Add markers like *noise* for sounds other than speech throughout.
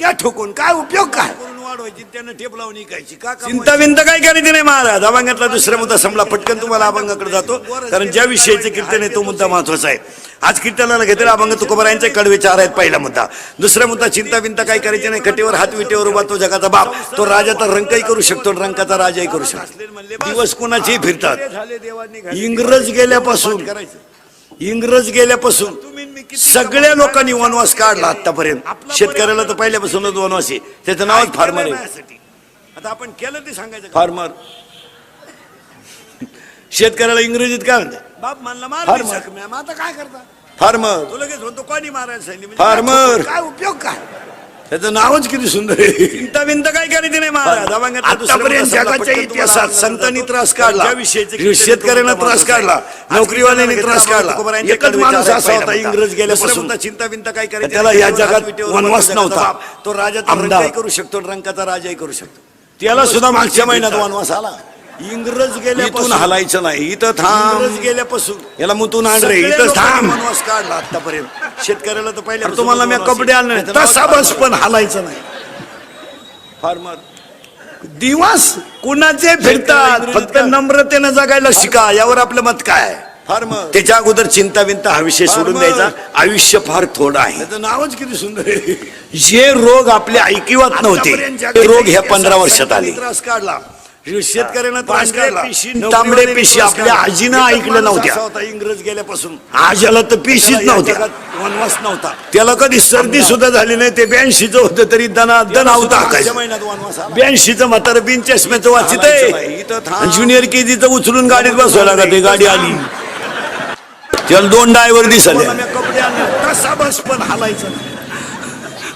घ्या ठोकून. काय उपयोग काय? करून वाढवायची? त्यानं टेप लावून इकायची. का चिंता विंत काय करायची नाही महाराज? अभंगातला दुसरा मुद्दा संपला. पटकन तुम्हाला अभंगाकडे जातो. कारण ज्या विषयाचे कीर्तन आहे तो मुद्दा महत्त्वाचा आहे. आज कीर्तनाला घेतलेला अभंग तुकोबरायांचे कडवे चार आहेत पहिला मुद्दा. दुसरा मुद्दा चिंता विंता काय करायची नाही? कटेवर हात विटेवर उभा तो जगाचा बाप. तो राजाचा रंकही करू शकतो रंकाचा राजाही करू शकतो. दिवस कुणाचेही फिरतात. इंग्रज गेल्यापासून करायचं. इंग्रज गेल्यापासून सगळ्या लोकांनी वनवास काढला आतापर्यंत शेतकऱ्याला तर पहिल्यापासूनच वनवास आहे. त्याचं नावच फार्मर आहे. आता आपण केलं ते सांगायचं? फार्मर. शेतकऱ्याला इंग्रजीत काय म्हणते बाप म्हणला आता काय करता? फार्मर. तो लगेच म्हणतो कोणी मारायला म्हणजे फार्मर. काय उपयोग काय? त्याचं नावच किती सुंदर आहे. चिंता विंत काय करायची नाही महाराज? आतापर्यंत. जगाच्या इतिहासात संतांनी त्रास काढला. शेतकऱ्यांना त्रास काढला. नोकरीवाल्यांनी त्रास काढला. एकच माणूस असा होता इंग्रज गेल्यापासून. चिंता बिंता काय करायचं त्याला या जगात वनवास नव्हता. तो. रंगही करू शकतो रंकाचा राजाही करू शकतो. त्याला सुद्धा मागच्या महिन्यात वनवास आला. इंग्रज इथून गेल्यापासून हलायचं नाही इथं थांब. गेल्यापासून याला मुतून आण रे इथं लोकांनी थांब. वनवास काढला आतापर्यंत शेतकऱ्याला तर पहिल्या अरे तुम्हाला मी कपडे आणले नाही. तसा बस पण हालायचं नाही. फार्मर. दिवस कुणाचे फिरतात? फक्त नम्रतेनं जगायला शिका यावर आपलं मत काय? फार्मर. त्याच्या अगोदर चिंता विंता हा विषय सोडून. द्यायचा. आयुष्य फार थोडं आहे. त्याचं नावच किती सुंदर आहे. जे रोग आपल्या ऐकिवात नव्हते आतापर्यंत ते रोग ह्या पंधरा वर्षात आले. त्रास काढला? शेतकऱ्यांना त्रास पांढऱ्या काढला पिशी, त्रास आपल्या काढला. आजीनं एकच ऐकलं माणूस नव्हत्या. असा होता इंग्रज गेल्यापासून आजाला तर पिशीच त्याला या नव्हत्या जगात वनवास नव्हता त्याला कधी सर्दी सुद्धा झाली नाही ते ब्याऐंशीच होतं तरी दना दन आवता मागच्या महिन्यात वनवास आला. ब्याऐंशीचं म्हातारं बिन चष्म्याचं वाचित नाही. इथं थांब. आहे ज्युनियर केजीचं उचलून गाडीत बसवायला का ते गाडी आली त्याला दोन डायव्हर दिसले मला मी कपडे आणले तसा बस पण हालायचं नाही.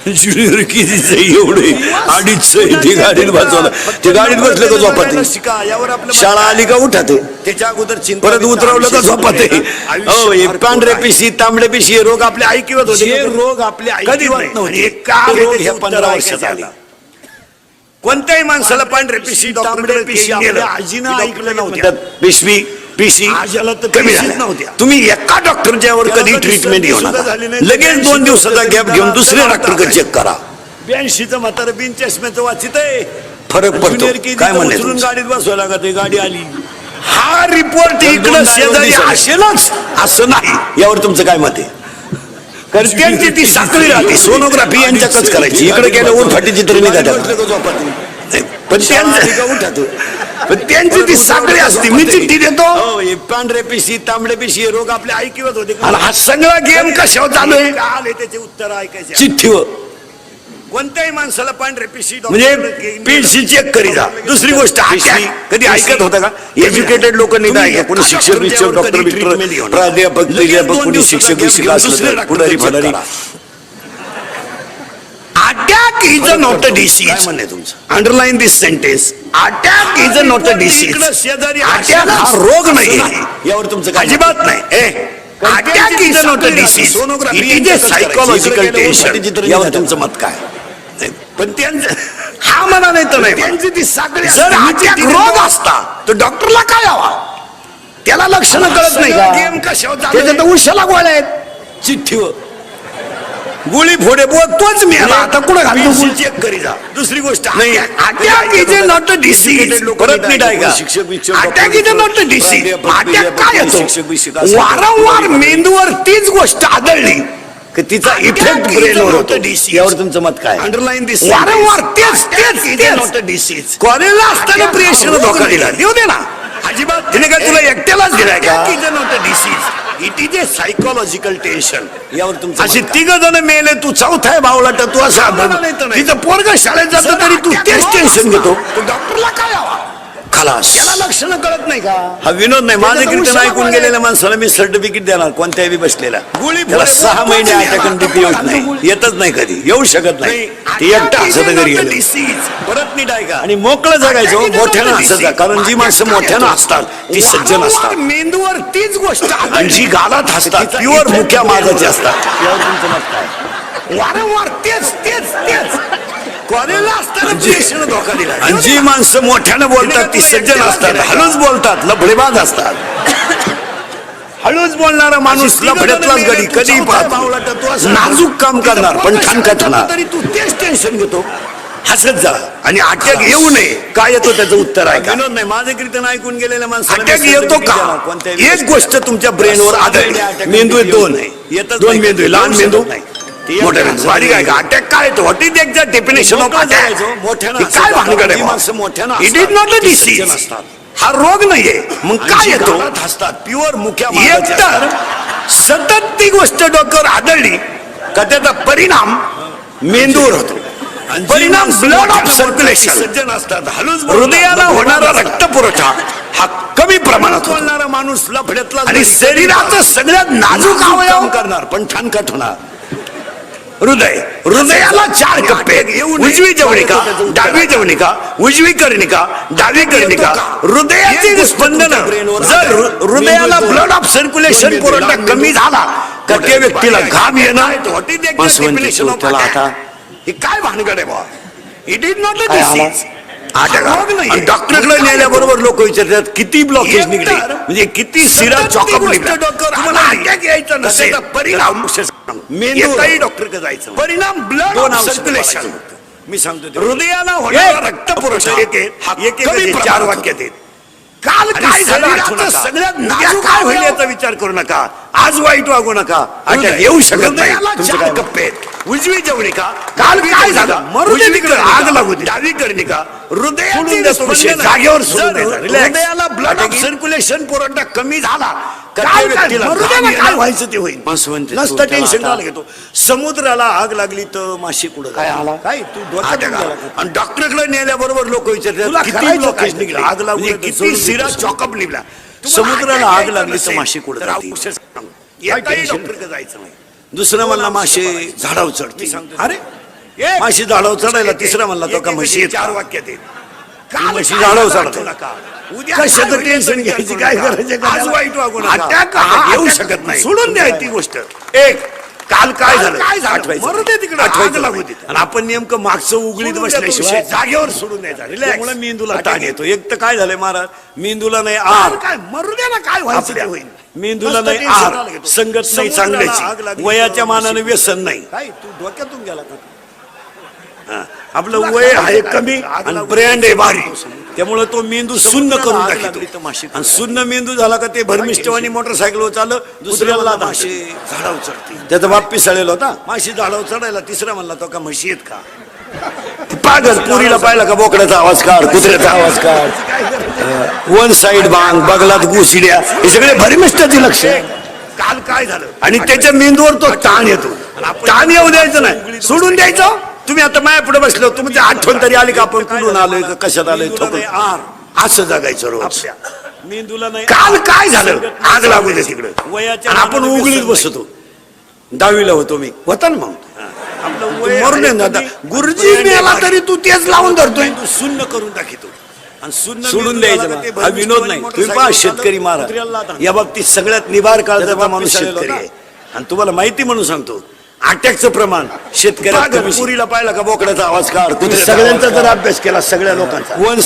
एवढे? अडीच ते गाडीत बसवलं. ते गाडीत बसलं का झोपात शाळा आली का उठा ते त्याच्या अगोदर परत उतरवलं का झोपात. हो हे पांढऱ्या पिशी तांबड्या पिशी हे रोग आपल्या ऐकिवत होते. रोग आपल्या नव्हते. हे का रोग ह्या उत्तर पंधरा वर्षात आले. कोणत्याही माणसाला पांढरे पिशी तांबड्या पिशी. आजीनं ऐकलं म्हणतात, पिशवी पिशी आजाला तर कमी पिशीच झाल्या. नव्हत्या. तुम्ही एका डॉक्टरच्यावर त्याला कधी कधी ट्रीटमेंट घेऊ सर्दी नका सुद्धा झाली नाही. लगेच दोन दिवसाचा गॅप घेऊन दुसऱ्या डॉक्टरकडे चेक करा. ब्याऐंशीचं म्हातारं बिन चष्म्याचं वाचित आहे फरक पडतो. काय म्हणणे उचलून तुमचं? गाडीत बसवायला का ते गाडी आली. हा रिपोर्ट इकडं शेजारी. असेलच. असं नाही. यावर तुमचं काय मत आहे? कारण त्यांची ती साखळी राहते. सोनोग्राफी यांच्याकच करायची. इकडे गेल्या उरफाटीची तरी निघाल्या पण त्यांचं पण त्यांची ती साखळी असते. मी चिठ्ठी देतो. हो हे पांढरे पिशी तांबडे पिशी हे रोग आपले ऐकिवत होते आणि हा सगळा गेम कशावर चालू आहे? आले त्याचे उत्तर ऐकायचे? चिठ्ठीवर. कोणत्याही माणसाला पांढरे पिशी म्हणजे पीसी चेक करी जा. दुसरी गोष्ट पिशवी कधी ऐकत होता का? एज्युकेटेड लोक नाही कोणी शिक्षक विक्षक डॉक्टर बिक्टर प्राध्यापक प्राध्यापक कोणी शिक्षक असलं पुढारी फडारी attack is a not a disease म्हणणे तुमचं? Underline this sentence attack is a not a disease शेजारी अटॅक हा रोग नाही यावर तुमचं काय अजिबात नाही. A attack is a not a disease it is a psychological tension यावर तुमचं मत काय? पण त्यांचं हा म्हणा नाही तर नाही त्यांची ती साखळी जर. अटॅक रोग असता तर डॉक्टरला काय हवा? त्याला लक्षणं कळत नाही. गेम आहे? त्याच्यात उशाला गोळ्या आहेत चिठ्ठीवर. गोळी फोडे बोल तोच मी आता कुठं घालतो चेक करी जा. दुसरी गोष्ट नाही attack is a not a disease परत नीट आहे का शिक्षक attack is a not a disease attack काय येतो. वारंवार मेंदूवर तीच गोष्ट आदळली. की तिचा इफेक्ट ब्रेनवर होतो. यावर तुमचं मत काय? अंडरलाईन दिस वारंवार तेच तेच नॉट अ डिसीज कॉलेजला असताना प्रियशीला धोका दिला. देऊ दे ना. अजिबात. तिने काय तुला एकट्यालाच दिलाय का? Attack is not a It is a psychological tension. यावर तुमचं काय? तिघ जण मेले तू चौथा आहे भावलाट तू असा तर. तिचं पोरग शाळेत जातो तरी तू तेच टेन्शन घेतो डॉक्टरला काय हवा खलास त्याला लक्षणं कळत नाही का? हा विनोद नाही माझं कीर्तन ऐकून गेलेल्या माणसाला मी सर्टिफिकेट देणार कोणत्याही बसलेला. गोळी त्याला सहा महिने अटॅक बोल, येत नाही. येतच नाही कधी. येऊ शकत नाही. ती एकटा हसत घरी. परत नीट आहे का आणि मोकळं जगायचं not मोठ्यानं हसत. कारण जी माणसं मोठ्यानं काय असतात ती सज्जन असतात. मेंदूवर तीच गोष्ट आणि जी गालात हसतात प्युअर मुख्या असतो. असतात. वारंवार तेच तेच तेच. जी माणसं मोठ्यानं बोलतात ती सज्जन असतात. हलूच बोलतात लफडेबाज असतात. हळूच बोलणारा माणूस लफड्यातलाच गडी कधी पाहतो. नाजूक काम करणार पण ठणका ठणार तरी तू तेच टेन्शन घेतो. हसत जा आणि अटॅक येऊ नये. काय येतो त्याचं उत्तर आहे का विनोद नाही माझं कीर्तन ऐकून गेलेल्या माणसाला अटॅक येतो का? एक गोष्ट तुमच्या ब्रेनवर आढळली मेंदू दोन आहे. दोन. मेंदू लहान मेंदू. नाही. अटॅक काय येतो? What is exact definition of मोठं अटॅक जगायचं, मोठ्यानं काय असं भानगड जी माणसं मोठ्यानं आहे इट इज असतात, नॉट अ ती डिसीज सज्जन असतात. हा रोग नाहीये. मग काय येतो? हसतात प्युअर मुख्या सतत ती गोष्ट डोक्यावर आढळली का त्याचा परिणाम मेंदूवर होतो. परिणाम ब्लड ऑफ सर्क्युलेशन सज्जन असतात हलूच हृदयाला होणारा रक्त पुरवठा हा कमी प्रमाणात होतो. बोलणारा माणूस लफड्यातला आणि शरीराचं सगळ्यात नाजूक अवयव करणार पण ठणकट होणार. हृदय. हृदयाला चार कप्पे. उजवी जवनिका डावी जवनिका उजवी कर्णिका डावी कर्णिका हृदयाचे स्पंदन. जर हृदयाला ब्लड ऑफ सर्क्युलेशन पुरवठा कमी झाला तर त्या व्यक्तीला घाम येणार. त्याला आता हे काय भानगड आहे बा? इट इज नॉट अ डॉक्टरकडे नेल्याबरोबर लोक विचारतात किती ब्लॉकेज निघले? म्हणजे किती सिरा चॉकअप निघला? परिणाम मेंदूही डॉक्टरकडे जायचं परिणाम ब्लड सर्क्युलेशन. मी सांगतो. हृदयाला होणारा रक्त पुरवठा कमी प्रमाणात चार. वाक्यात आहेत काल काय झालं. सगळ्यात काय होईल याचा विचार करू नका आज वाईट वागू नका. अटॅक येऊ शकत नाही. तुमचं काय आहेत उजवी जवनिका काल काय झालं? मरू दे उजवी तिकडे, कर- आग लागू दे. डावी कर्णिका हृदयाची सोडून द्या तो विषय, स्पंदनं- जागेवर. हृदयाला ब्लड. सर्क्युलेशन पुरवठा कमी झाला काय व्हायचं ते होईल. नसतं टेन्शन घेतो. समुद्राला आग लागली तर माशी कुठं काय आला? काय? तू. का? आणि डॉक्टरकडे नेल्याबरोबर लोक विचारतात किती? निघले? आग लागली किती सिरा. चॉकअप निघला. समुद्राला आग लागली तर माशी कुठं जायचं नाही दुसरं म्हणला माशी झाडावर चढते. अरे माशी झाडावर चढायला तिसरा म्हणला तो का म्हशी चार? वाक्यात म्हशी झाडावर चढतो. कशाचं टेन्शन याचा घ्यायची काय करू नका. गरज आहे का आज त्याला? वाईट वागू नका. अटॅक हा येऊ शकत नाही सोडून द्या ती गोष्ट एक काल काय झालं? काय झालं? तिकडं, आठवायचं. लागू नाही. दे. आणि आपण नेमकं मागचं उघडीत बसल्याशिवाय. जागेवर सोडून Relax. त्यामुळे मेंदूला ताण येतो. एक तर काय झालंय महाराज? मेंदूला नाही आर. काय? मरू द्या ना काय व्हायचं होईल. मेंदूला नाही आर. संगत नाही चांगल्याची. वयाच्या मानाने व्यसन नाही. तू डोक्यातून गेला का? हा. आपलं वय आहे कमी आणि ब्रँड आहे भारी. त्यामुळे तो मेंदू सुन्न करून टाकतो. आणि सुन्न मेंदू झाला का ते भरमिष्टवानी मोटरसायकलवर चाललं दुसऱ्याला माशी झाडावर चढते. त्याचा बाप पिसाळेला होता. माशी झाडावर चढायला तिसरा म्हणला तो का म्हशी आहेत का? पागल पुरीला पाहिला का बोकड्याचा आवाज काढ कुत्र्याचा आवाज काढ. वन साइड बांग बगलात गुसिड्या हे सगळे भरमिष्टाचे लक्ष. काल काय झालं? आणि त्याच्या मेंदूवर तो ताण येतो. ताण येऊ द्यायचं नाही. सोडून द्यायचं? तुम्ही आता माया पुढे बसलो तुमची आठवण तरी आली का आपण कुठून आलोय का कशात आलोय ठोकून. असं जगायचं रोज. मेंदूला नाही काल काय झालं? आग लागू दे तिकडे. आपण उघडीत बसतो. दहावीला होतो मी. होता ना मग? आपलं तू वय मरू दे आहे ना आता. कमी. गुरुजी मेला. तरी तू तेच लावून धरतोय. तू शून्य करून टाकितो. सोडून द्यायचं. हा विनोद नाही. तुम्ही पहा शेतकरी महाराज. या बाबतीत सगळ्यात निभार काळजाचा त्याचा माणूस शेतकरी आहे. आणि तुम्हाला माहिती म्हणून सांगतो. अटॅकचं प्रमाण. पुरीला पाहिला का बोकड्याचा आवाज कुत्र्याचा सगळ्यांचा जर. अभ्यास केला सगळ्या लोकांचा. वन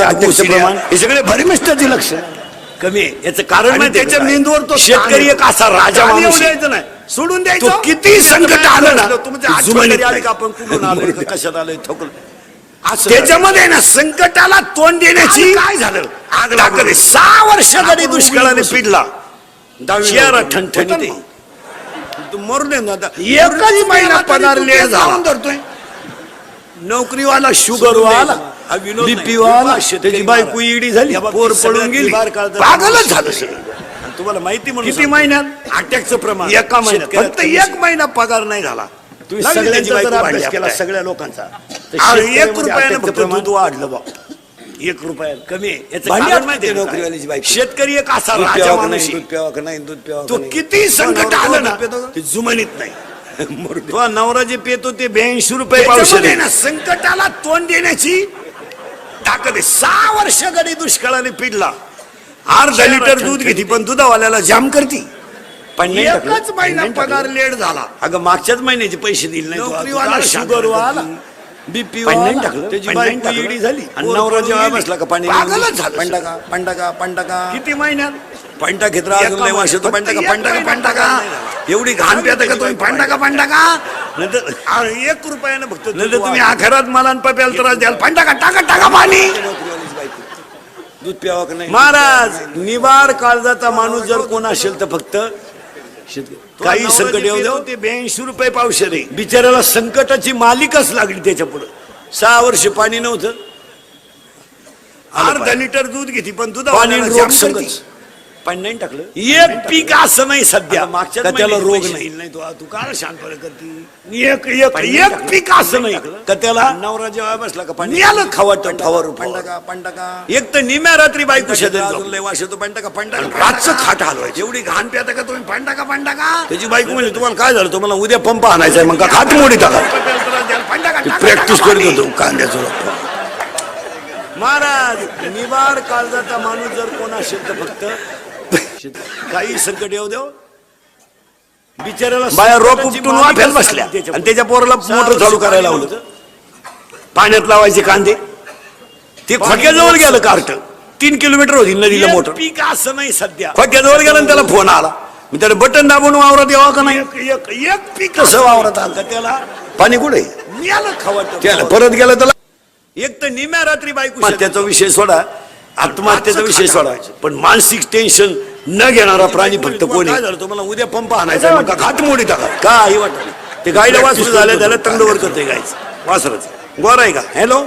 अटॅकचं प्रमाण हे सगळे भरमिष्टाचे लक्ष. कमी आहे. याचं कारण त्याच्या का? मेंदूवर तो शेतकरी एक असा राजा. द्यायचं नाही. सोडून तो द्यायचं किती संकट आलं ना तुमच्या ती. का आपण कुठून आलोय का कशात आलोय? ठोकलं त्याच्यामध्ये ना संकटाला तोंड देण्याची काय झालं? आग लागली. सहा वर्ष जरी दुष्काळाने पिडला आहे. तू मरू दे ना आता. एकच महिना पगार लेट झाला. लावून धरतोय. नोकरीवाला शुगर वाला हा विनोद नाही. त्याची बायको. इडी झाली या बाबतीत पोर पडून सगळ्यात गेली. पागलच झालं. सगळं. आणि तुम्हाला माहिती म्हणून किती सांगतो. महिन्यात? अटॅकचं प्रमाण. एका महिन्यात. शेतकऱ्यात फक्त कमी एक महिना पगार नाही झाला. तुम्ही लागली त्याची सगळ्यांचा बायको जर भांडी अभ्यास केला. सगळ्या लोकांचा. तर एक रुपयानं अटॅकचं फक्त प्रमाण. दूध वाढलं बा. एक रुपया कमी आहे याचं भांडी कारण आपल्या माहिती आहे का नोकरीवाल्याची काय? बायको. शेतकरी एक असा दूध राजा प्यावं का माणूस नाही. दूध प्यावं का नाही दूध प्यावं तो का नाही. किती संकट नवरा आलं ना दूध पितो का? ते जुमानीत नाही *laughs* तो नवरा जे पितो ते ब्याऐंशी रुपये पावशेर त्याच्यामध्ये आहे. ना संकटाला तोंड देण्याची ताकद आहे सहा वर्ष गडी दुष्काळाने पिडला अर्धा लिटर दूध घेते पण दुधावाल्याला जाम करती पण नाही टाकलं. एकच महिना. पगार लेट झाला अगं मागच्याच महिन्याचे पैसे दिले नाही नोकरीवाला, शुगरवाला बीपी पण नाही टाकलं. त्याची पण नाही बायको टाकलं. झाली. आणि नवरा जेव्हा. बसला का पाणी पागलच झालं पंडका पंडका पंडका किती महिन्यात? पांटा घेत राहा अजून लय वास येतो पांटा का पांटा का पांटा का एवढी घाण पिता का तुम्ही? पांटा का पांटा का नंतर आ, एक रुपयानं फक्त नंतर तुम्ही आखरात मला आणि पप्याला त्रास द्याल. पांटा का टाका टाका पाणी. दूध प्यावं का नाही? महाराज निवार काळजाचा माणूस जर कोण असेल तर फक्त. काही संकट येऊ द्या. ते ब्याऐंशी रुपये पावशे रे बिचाऱ्याला संकटाची मालिकच लागली त्याच्या पुढे सहा वर्ष पाणी नव्हतं. अर्धा लिटर दूध घेते पण दूध पाणी पाणी नाही टाकलं. एक पीक असं नाही सध्या. मागच्या का त्याला रोग नाही? नाही तू. तू काय शांतपणे करते. एक एक एक पीक असं नाही का त्याला नवरा जेव्हा बसला का पाणी मिळालं खावट फवार पंडा का पंडा का एक तर निम्या रात्री बायको जाऊन लय वास येतो पंडा का पंडा आणि रातचं खाट हलवायचं. एवढी घाण प्याता का तुम्ही? पंडा का पंडा का त्याची बायको म्हणजे तुम्हाला काय झालं? तुम्हाला उद्या पंप आणायचा आहे. मग का खाट मोडी टाका? प्रॅक्टिस करीत होतो कांद्याचं महाराज निवार काळजाचा माणूस जर कोण असेल तर फक्त काही संकट येऊ देव बिचाऱ्याला बाया रोप उपटून वाफ्यात बसल्या. आणि त्याच्या पोराला मोटर चालू करायला लावलं. पाण्यात लावायचे कांदे. ते खोक्याजवळ गेलं कार्ट तीन किलोमीटर होती नदीला मोटर. पीक असं नाही सध्या. खोक्याजवळ गेलं आणि त्याला फोन आला. मी त्याला बटन दाबून वावरात यावा का नाही? एक एक पीक कसं वावरात आलं? त्याला? पाणी कुठे? मिळालं खावट त्याला परत गेलं त्याला एक तर निम्या रात्री बायको त्याचा विषय सोडा. आत्महत्येचा विषय सोडा. पण मानसिक टेन्शन न घेणारा प्राणी फक्त कोणी? काय झालं? तुम्हाला उद्या पंप आणायचा आहे, मग का खाट मोडी टाका. काही वाटत नाही. ते गायला वासरू झालं त्याला तंडवर करते गायचं. वासरच. गोर आहे का? हॅलो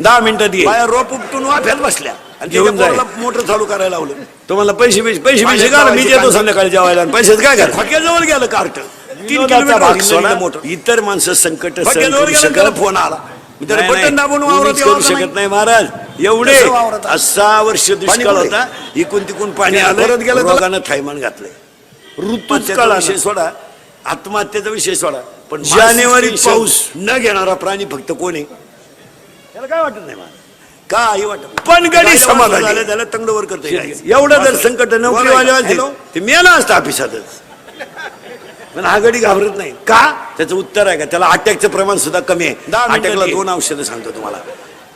दहा मिनिटात ये बाया रोप उपटून वाफ्यात बसल्या. आणि घेऊन घेऊन जाय. मोटर चालू करायला लावलं. तुम्हाला पैसे पैसे पैसे पैसे घाला मी देतो संध्याकाळी जेवायला. आणि पैसेच काय करा फक्याजवळ गेलं कार्ट. तीन किलोमीटर मोटर इतर माणसं संकट सहन करू शकत फोन आला. बटन. दाबून करू शकत नाही महाराज. एवढे कसं वावरात? आज सहा वर्ष दुष्काळ कुठे? होता. इकून तिकून पाणी आणि आलं परत गेलं रोगानं थैमान घातलंय. ऋतूच कळालं. विषय सोडा. आत्महत्येचा विषय सोडा. पण जानेवारी पाऊस न घेणारा प्राणी फक्त कोण आहे? त्याला काय वाटत नाही महाराज? काही वाटत नाही. पण गडी समाधान झालं त्याला तंगडवर करते एवढं जर संकट नोकरीवाले असतील ते मेला असतं ऑफिसातच. पण गडी घाबरत नाही. का? त्याचं उत्तर आहे का? त्याला अटॅकचं प्रमाण सुद्धा कमी आहे. अटॅकला. दोन औषधं सांगतो तुम्हाला.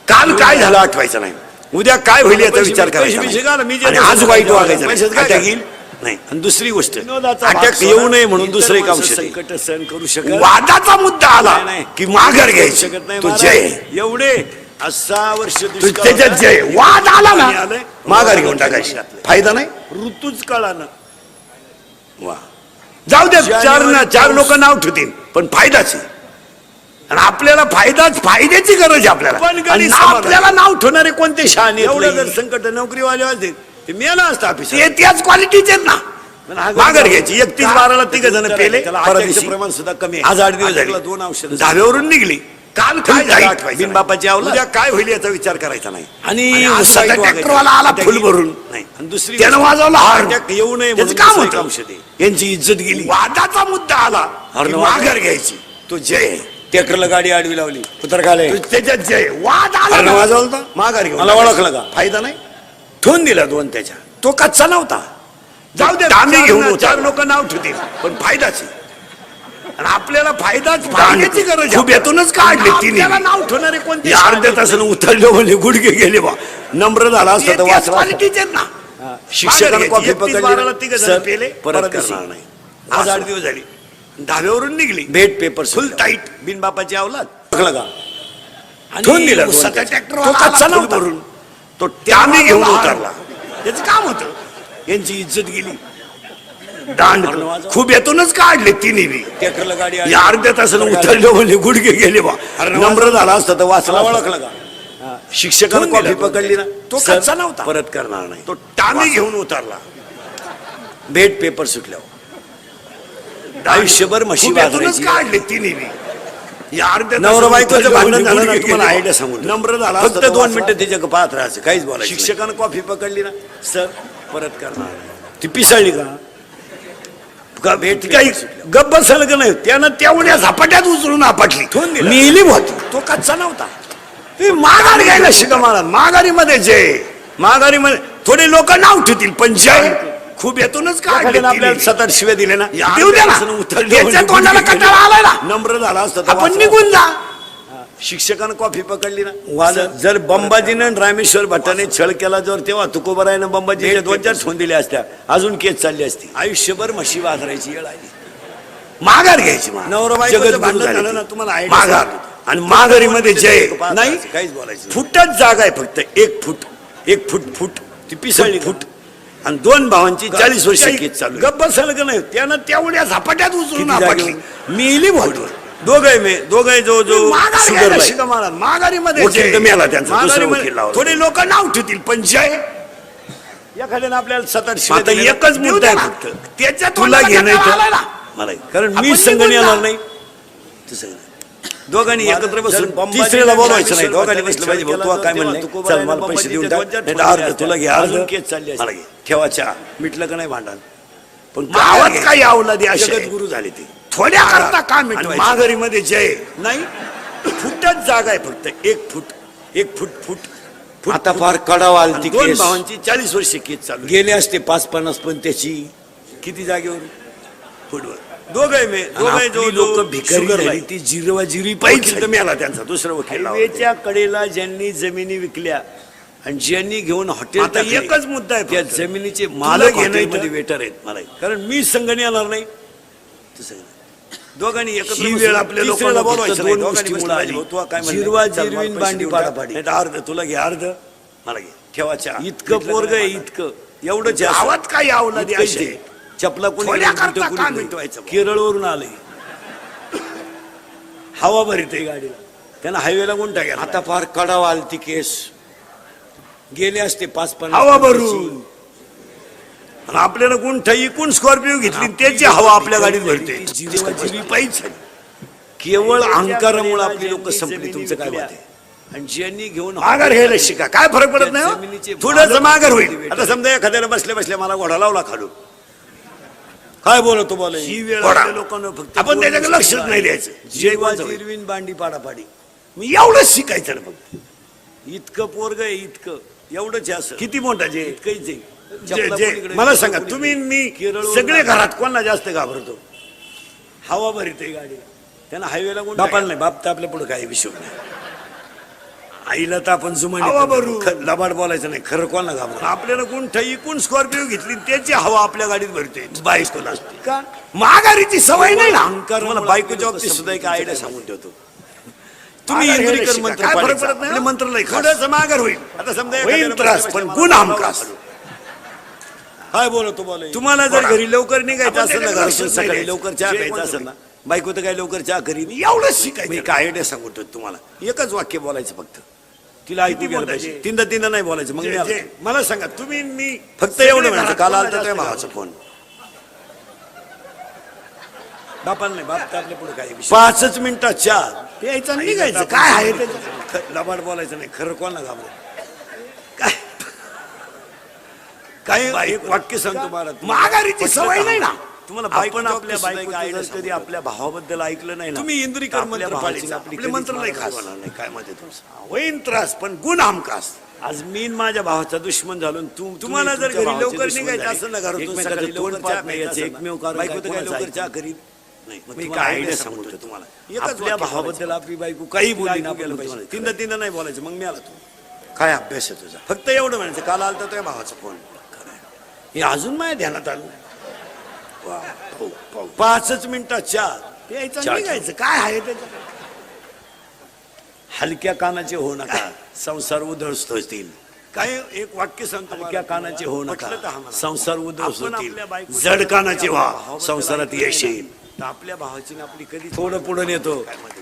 काल काय झालं आठवायचं नाही. उद्या काय होईल याचा विचार करायचा आज वाईट वागायचं नाही. काय अटॅक करा? येईल नाही. आणि दुसरी गोष्ट अटॅक. येऊ नये म्हणून दुसरं एक औषध संकट सहन करू शकत वादाचा मुद्दा आला. की माघार घ्यायची. शकत नाही तो. जय. एवढे सहा वर्ष त्याच्यात. जय. वाद आला ना. माघार घेऊन टाकायची. फायदा नाही? ऋतूच कळानं. वा. जाऊ दे चार ना चार. लोक नाव ठेवतील पण फायदाच आहे. आणि आपल्याला फायदाच फायद्याची गरज आहे आपल्याला पण आणि ना. आपल्याला नाव ठेवणारे कोणते शहाणे एवढं. जर संकट नोकरीवाले असतील ते मेला असतं ऑफिस ते त्याच क्वालिटीचे आहेत ना माघार घ्यायची एकतीस बाराला तिघ जण पेले. प्रमाण सुद्धा कमी आज आठ दिवस दोन औषधं दहाव्यावरून निघली काल काय झालं बिनबापाची आवला उद्या काय होईल याचा विचार करायचा नाही आणि. ट्रॅक्टरवाला आला फुल. भरून. नाही आणि दुसरी त्यानं वाजवला हार येऊ नये म्हणून काम होतं औषध. यांची इज्जत गेली वादाचा मुद्दा आला माघार घ्यायची तो जय ट्रॅक्टरला गाडी आडवी लावली पुत्र खाले त्याच्यात जय वाद आला. वाजवलं? माघार घेऊन मला. ओळखलं का? फायदा नाही ठेवून दिला दोन त्याच्या तो कच्चा नव्हता जाऊ दे घेऊन. चार लोक नाव ठेवतील पण फायदाच. आणि आपल्याला फायदाच फायद्याची गरज. खूप यातूनच काढले तिने. नाव ठेवणारे कोणते अर्ध्या तासानं उतरले म्हणजे गुडघे गेले बा. नम्र झाला असता तर ना. शिक्षकांना माघार कॉफी पकडली. सर, परत. करणार नाही. आज आठ दिवस झाली. दहाव्यावरून निघली. भेट पेपर फुल टाईट बिनबापाची अवलाद. ओळखलं का? ठेवून दिला. ट्रॅक्टर तो वाला कच्चा आला नव्हता. फुल भरून. तो आम्ही घेऊन उतरला. त्याचं काम होतं. यांची इज्जत गेली. दांड खूप यातूनच काढले तिन्ही बी. ट्रॅक्टरला गाडी आडवी- या अर्ध्या तासानं उतरले म्हणजे गुडघे गेले बा. नम्र झाला असता तर वाचला ओळखलं का? शिक्षकांना कॉफी पकडली ना. तो सर, कच्चा नव्हता. परत करणार नाही. तो टामी घेऊन उतरला. भेट पेपर सुटल्यावर. आयुष्यभर म्हशी खूप यातूनच वाजवायची. काढले तिन्ही बी. या अर्ध्या नवरा तासानं बायकोचं उतरले भांडण म्हणजे झालं ना गुडघे तुम्हाला गेले बा. आयडिया सांगून नम्र झाला फक्त असता तर दोन वाचला. मिनिटं त्याच्या पाहत राहायचं काहीच बोलायचं शिक्षकानं कॉफी पकडली ना. सर परत करणार नाही. ती पिसाळली का? काही गप्प बसलं का नाही त्यानं तेवढ्या झपाट्यात उचलून आपटली. मिली होती तो कच्चा नव्हता तुम्ही माघार घ्यायला शिका मला माघारीमध्ये जय माघारीमध्ये थोडे लोक नाव ठेवतील पण जय खूप यातूनच एखाद्यानं आपल्याला. सतत शिव्या दिले ना या देऊ द्या ना. म्हणजे तोंडाला कंटाळा ना. गेले. नम्र झाला असता आपण. निघून जा शिक्षकानं कॉफी पकडली ना. वाल जर बंबाजीनं आणि रामेश्वर भट्टाने छळ केला जर तेव्हा तुकोबरायनं बंबाजीच्या दोन चार ठोन दिल्या असत्या. अजून केस चालली असती. आयुष्यभर म्हशी वाजरायची वेळ आली. माघार घ्यायची. नवरा झाले. ना, तुम्हाला माघार. आणि माघारीमध्ये जय. नाही काहीच बोलायचं फुटच जागा आहे फक्त. एक फूट. एक फूट फूट. ती पिसळली फूट. आणि दोन भावांची चाळीस वर्ष केस चालू आहे. गप्प बसलं का नाही? त्यानं तेवढ्या झपाट्यात उचलून? मिली भोटवर दोघे मे दोघे जो जो माघार शुगर. शिका महाराज माघारीमध्ये वकील जय. तर मेला त्यांचा, दुसरा माघारीमध्ये वकील लावला. थोडे लोक नाव ठेवतील पण जय एखाद्याने आपल्याला सतत शिव्या आता दिल्या. एकच देऊ मुद्दा द्या आहे ना. फक्त त्याच्यात तुला घेणं इथं ना. मला कारण आपण मी संघ निघून येणार जा. नाही. दोघांनी एकत्र बसून तिसऱ्याला बोलवायचं नाही दोघांनी बसलं पाहिजे भाऊ, काय केला म्हणले चल मला पैसे देऊन टाक नाही तर अर्ध तुला घे असत्या. अर्ध अजून केस चालली असती. मला घे. ठेवाच्या मिटलं का नाही भांडण पण गावात अवलादी अशी जगत गुरु झाले ते थोड्या करता का मिटवायचं? माघारीमध्ये जय नाही फुटच जागा आहे फक्त एक फूट एक फूट फूट फूट आता फार कडावा आली आणि ती दोन केस. भावांची चाळीस वर्ष केस चालू आहे. गेले असते पाच पन्नास पण त्याची किती जागेवर फुटवर दोघे मे दोघे जो लोक भिकारी झाली. ती जिरवा जिरी वकील तर मेला त्यांचा दुसरा वकील. हायवेच्या कडेला ज्यांनी जमिनी विकल्या आणि ज्यांनी घेऊन हॉटेल आता टाकले, एकच मुद्दा आहे त्या फक्त. जमिनीचे तुला मालक घेणं हॉटेलमध्ये इथं. वेटर आहेत मला कारण मी संघाने येणार नाही तसं. दोघांनी ही वेळ आपल्या तिसऱ्याला लोकांना बोलवायचं नाही. दोघांनी बसलं पाहिजे. भाऊ, काय म्हणले? जिरवा चल, मला जिरवीन पैसे भांडी देऊन टाक. पाडापाडी. नाही तर अर्ध तुला घे अर्ध मला घे इतकं पोरग इतकं. गावात काही अवलादी इतकंच अशी आहे. चपला कोणी थोड्या करता का मिटवायचं? केरळवरून आले हवा भरीत आहे गाडीला त्यांना हायवेला कोण टाकेल आता फार कडावा आली ती केस गेले असते पाच पन्नास हवा पण भरून आणि आपल्याला कोण ठई कोण स्कॉर्पिओ घेतली त्याची हवा आपल्या गाडीत भरते. पाहिजे. केवळ अहंकारामुळे आपली लोक संपली. तुमचं काय आहे? आणि ज्यांनी घेऊन माघार घ्यायला शिका. काय फरक पडत नाही मालक माघार होईल. आता समजा एखाद्याला बसल्या बसल्या मला घोडा लावला खालू काय बोलतो बोल ही? वेळ लोकांना फक्त आपण त्याच्याकडे लक्षच नाही द्यायचं. जिरवा जेवण जिरवीन भांडी पाडापाडी. मी एवढंच शिकायचं ना फक्त. इतकं पोरग आहे इतकं. एवढंच असं. किती मोठा जे? इतकंच आहे. जे- जे- मला सांगा. तुम्ही मी सगळे. घरात कोणाला जास्त घाबरतो हवा भरीत आहे गाडी त्यांना हायवेला कोण बापाला? नाही बाप तर आपल्या पुढे काही विषय नाही आईला तर आपण जुमानी हवा. भरू. लबाड बोलायचं नाही खरं कोणाला घाबरतो आपल्याला कोण ठई कोण स्कॉर्पिओ घेतली त्याची हवा आपल्या गाडीत भरते बायकोला असते का माघारीची सवय नाही ना अहंकार मला बायकोच्या बाबतीत सुद्धा एक आयडिया सांगून ठेवतो तुम्ही इंद्रिकर. मंत्र काय. पडत नाही आपले हो? मंत्र माघार होईल आता समजा त्रास पण गुण लावला. काय बोल तुम्हाला. जर घरी लवकर निघायचं असेल ना घरातून नाही सकाळी. लवकर चहा प्यायचा असेल ना. बायको तर काय लवकर चहा करीन? मी एवढंच शिकायचं. मी काय आयडिया सांगतो तुम्हाला? एकच वाक्य बोलायचं फक्त. तिला ऐकू बोलायचे? पाहिजे. तीनदा तीनदा नाही बोलायचं मग मी आलो. मला सांगा तुम्ही मी फक्त एवढं म्हणायचं घरात काल त्या जास्त भावाचा फोन. बापाला नाही बाप तर आपल्या पुढे विषय पाचच मिनिटात चहा. प्यायचं निघायचं. काय आहे लबाड बोलायचं नाही खरं कोणाला घाबरत? काय? बाई- एक वाक्य सांगतो मला माघारीची सवय नाही ना? तुम्हाला आपण आपल्या जर कधी. आपल्या भावाबद्दल ऐकलं नाही ना? तुम्ही इंद्रिकर मंत्र. आपली मंत्र माघार खास. नाही. काय आहे तुमचं होईन त्रास पण गुण हमखास आज मी माझ्या भावाचा दुश्मन झालो तू तुम्हाला तुम्ही जर घरी लवकर निघायचं. असेल ना घरातून पाहत चहा नाही याचं एकमेव बायको काय तर काय लवकर चहा? करीत नाही मी तुम्हाला काय आयडिया सांगतो तुम्हाला. आपल्या भावाबद्दल आपली बायको काही बोलली ऐकू ना गेलं आपण पाहिजे. तुम्हाला. तीनदा तीनदा नाही बोलायचं. मग मी आला तू. काय अभ्यास आहे तुझा? फक्त एवढं म्हणायचं काल आलता तुझ्या भावाचा फोन. हे अजून माझ्या ध्यानात आलं नाही. पाचच मिनिटात चहा प्यायचं निघायचं. काय आहे हलक्या कानाचे होऊ नका. संसार उधळत होतील काय एक वाक्य सांगतो हलक्या कानाचे नका. हा म्हणा. संसार आपण होतील जड कानाचे व्हा. संसारात यश येईल. तर आपल्या भावाची आणि आपली कधी थोडं पुढे नेतो.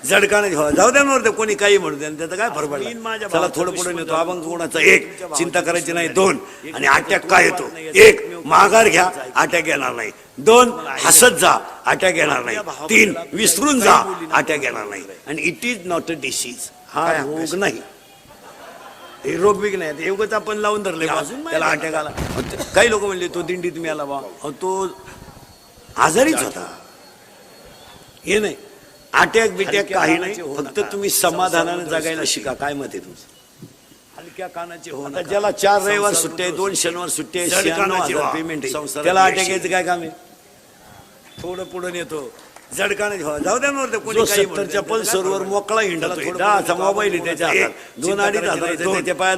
जडकाने जाऊ द्या नव्हतं कोणी काही म्हणू द्या त्याचा काय फरक पडला माझ्या भावाचं थोडं पुढे नेतो. अभंग तुमच्या एक चिंता करायची नाही. दोन. आणि अटॅक काय येतो? एक. माघार घ्या. अटॅक येणार नाही. दोन. हसत जा. अटॅक येणार नाही. तीन. विसरून जा. अटॅक येणार नाही. आणि it is not a disease हा रोग? नाही. हे रोग बिग नाही. उगाच आपण लावून धरले त्याला अटॅक आला काही लोक म्हणले तो दिंडीत मी आला बा तो आजारीच होता. हे नाही. अटॅक बिटॅक हलक्या काही नाही. फक्त. तुम्ही समाधानाने जगायला शिका. काय मत आहे तुमचं? हलक्या कानाचे हो. ज्याला चार रविवार सुट्टे दोन शनिवार सुट्टे. पेमेंट आहे. संसारात त्याला अटॅक यायचं काय काम आहे? थोडं पुढे नेतो. झडकाने ठेवा जाऊ द्या कोणी काही सत्तरच्या. पल्सरवर मोकळा दहाचा थोडं मोबाईल आहे त्याच्या हातात. दोन अडीच नाही. त्याच्या पायात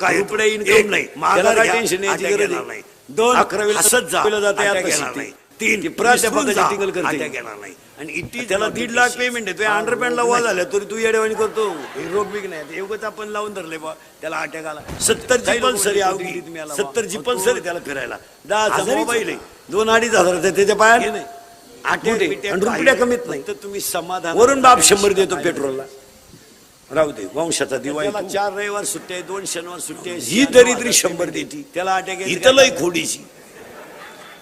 काय? रुपये एक इन्कम नाही. त्याला काय टेन्शन याची अटॅक गरज नाही. दोन अकरावीला पहिलं जाते, आता. नाही. तीन ती प्राध्यापकाची जा, टिंगल करते. येणार नाही. आणि इटी त्याला दीड लाख पेमेंट आहे. तो अंडरपॅन्टला वा झाल्या तरी तू येडेवाणी करतो. हे रोग बिग नाही. एवढंच आपण लावून धरले बा त्याला अटॅक आला. सत्तरची काही लोकं पल्सर आहे म्हणतात, अवघी दिल्लीत मिळाला बा. सत्तरची मग पल्सर आहे तो- त्याला फिरायला. दहाचा आजारीच मोबाईल होता. आहे. दोन अडीच हजाराचे त्याच्या पायात हे नाही. मोठे. आणि रुपया. कमीत नाही. फक्त तुम्ही समाधान वरून बाप शंभर देतो पेट्रोलला. राहू दे. वंशाचा दिवा त्याला आहे तो. चार रविवार सुट्टे आहे, दोन शनिवार सुट्टे आहे. ही दरिद्री शंभर देती. त्याला अटॅक येते इथं का? लय खोडीची.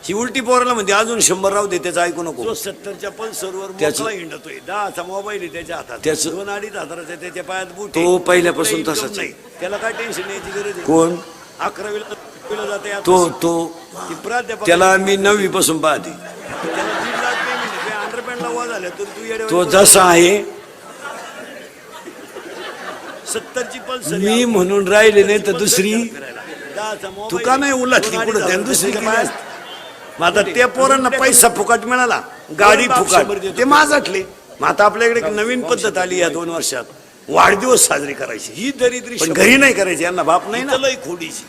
ही उलटी पोराला म्हणजे अजून शंभर राहू दे त्याचं ऐकू नको. सत्तरच्या पल्सरवर त्याचं- मोकळा हिंडतोय दहाचा मोबाईल आहे त्याच्या हातात. त्याचं- दोन अडीच हजाराचे त्याच्या पायात बूट तो. पहिल्यापासून तसाच आहे. नाही. त्याला काय टेन्शन यायची गरज आहे? कोण? अकरावीला अकरावीला जाते आता. तो तो ती प्राध्यापक- त्याला मी नववी पासून पाहते. त्याला दीड लाख payment आहे. ते अंडरपॅन्टला वा झाल्या तरी तू तो. जसा आहे सत्तरची पल्सर मी म्हणून राहिले नाही तर दुसरी दहाचा मोबाईल तुका नाही उलटली दोन कुठं? दुसरी हजाराच्या केली पायात. मग आता त्या पोरांना पैसा फुकट मिळाला गाडी फुकट. ते माझातले मग आता आपल्याकडे एक नवीन पद्धत आली या दोन वर्षात. वाढदिवस साजरी करायची. ही दरिद्री पण घरी नाही करायची यांना बाप नाही ना. लय खोडीची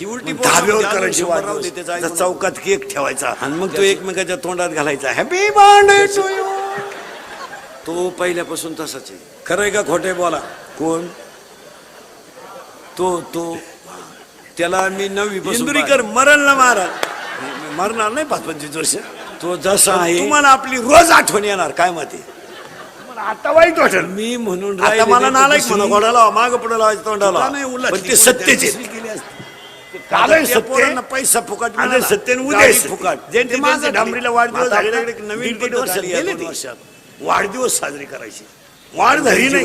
ही उलटी धाब्यावर करायची वाढदिवस. चौकात केक ठेवायचा. आणि मग तो एकमेकाच्या तोंडात घालायचा. हॅपी बर्थडे टू यू तो पहिल्यापासून तसाच आहे. खरंय का खोटे बोला? कोण? तो तो. त्याला मी नववी इंदुरीकर मरण ना महाराज. मरणार नाही पाच पंचवीस वर्ष तो जसा आहे तुम्हाला आपली रोज आठवण येणार काय मते आता वाईट वाटेल मी म्हणून आता मला नालायक म्हणा घोडाला माग पुढे लावायचं तोंडाला नाही उलटली, पण ते सत्यचे दुसरी केली असती. सत्य पोरांना पैसा फुकट आणि आणि उद्या. फुकट ज्यांची ते माझं डांबरीला वाढदिवस झालेला नवीन वर्षात. वाढदिवस साजरी करायची वाढ झाली नाही.